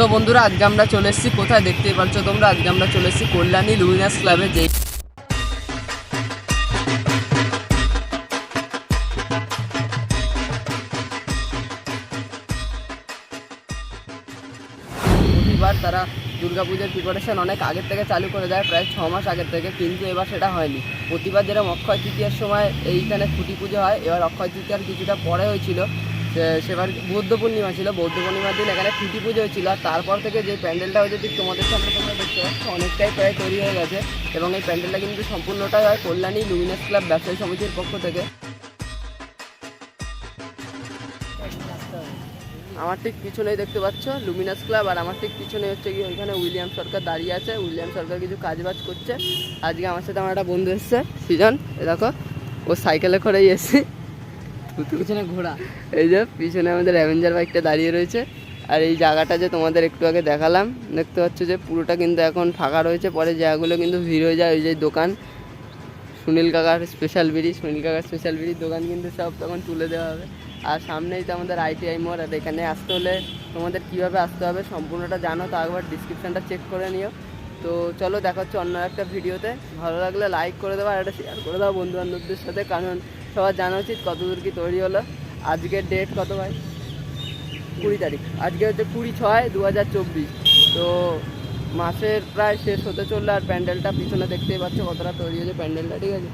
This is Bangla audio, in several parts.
তো বন্ধুরা, আজকে আমরা চলে এসেছি কোথায়? দেখতেই পাচ্ছ তোমরা, আজকে আমরা চলে এসেছি কল্যাণী লুইনাস ক্লাবে যে প্রতিবার তারা দুর্গাপুজোর প্রিপারেশন অনেক আগের থেকে চালু করে দেয়, প্রায় ছ মাস আগের থেকে, কিন্তু এবার সেটা হয়নি। প্রতিবার যেরকম অক্ষয় তৃতীয়ার সময় এইখানে খুঁটি পুজো হয়, এবার অক্ষয় তৃতীয়ার কিছুটা পরে হয়েছিল। সেবার বৌদ্ধ পূর্ণিমা ছিল, বৌদ্ধ পূর্ণিমার দিন এখানে খুঁটি পুজো হয়েছিল। আর তারপর থেকে যে প্যান্ডেলটা হয়েছে, ঠিক তোমাদের সামনে তোমরা দেখতে পাচ্ছ, অনেকটাই প্রায় তৈরি হয়ে গেছে এবং এই প্যান্ডেলটা কিন্তু সম্পূর্ণটাই হয় কল্যাণী লুমিনাস ক্লাব ব্যবসায়ী সমিতির পক্ষ থেকে। আমার ঠিক পিছনেই দেখতে পাচ্ছ লুমিনাস ক্লাব, আর আমার ঠিক পিছনে হচ্ছে কি ওইখানে উইলিয়াম সরকার দাঁড়িয়ে আছে। উইলিয়াম সরকার কিছু কাজবাজ করছে। আজকে আমার সাথে আমার একটা বন্ধু এসছে, সিজন, এ দেখো, ও সাইকেলে করেই এসছে। পিছনে ঘোড়া। এই যে পিছনে আমাদের অ্যাভেঞ্জার বাইকটা দাঁড়িয়ে রয়েছে। আর এই জায়গাটা যে তোমাদের একটু আগে দেখালাম, দেখতে পাচ্ছ যে পুরোটা কিন্তু এখন ফাঁকা রয়েছে, পরে জায়গাগুলো কিন্তু ভিড় হয়ে যায়, ওই যে দোকান। সুনীল কাকার স্পেশাল বিড়ি, সুনীল কাকার স্পেশাল বিড়ির দোকান কিন্তু সব তখন তুলে দেওয়া হবে। আর সামনেই তো আমাদের আইটিআই মোড়, আর এখানে আসতে হলে তোমাদের কীভাবে আসতে হবে সম্পূর্ণটা জানো, তো একবার ডিসক্রিপশানটা চেক করে নিও। তো চলো দেখা হচ্ছে অন্য একটা ভিডিওতে ভালো লাগলে লাইক করে দেবো, আর একটা শেয়ার করে দাও বন্ধু বান্ধবদের সাথে, কারণ সবার জানা উচিত কতদূর কি তৈরি হলো। আজকের ডেট কত ভাই? কুড়ি তারিখ। আজকে হচ্ছে কুড়ি ছয় দু হাজার চব্বিশ। তো মাসের প্রায় শেষ হতে চলল আর প্যান্ডেলটা পিছনে দেখতেই পাচ্ছ কতটা তৈরি হয়েছে প্যান্ডেলটা, ঠিক আছে?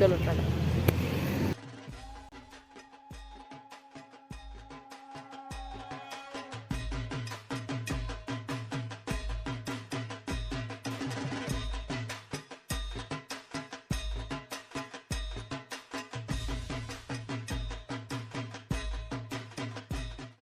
চলো টাটা।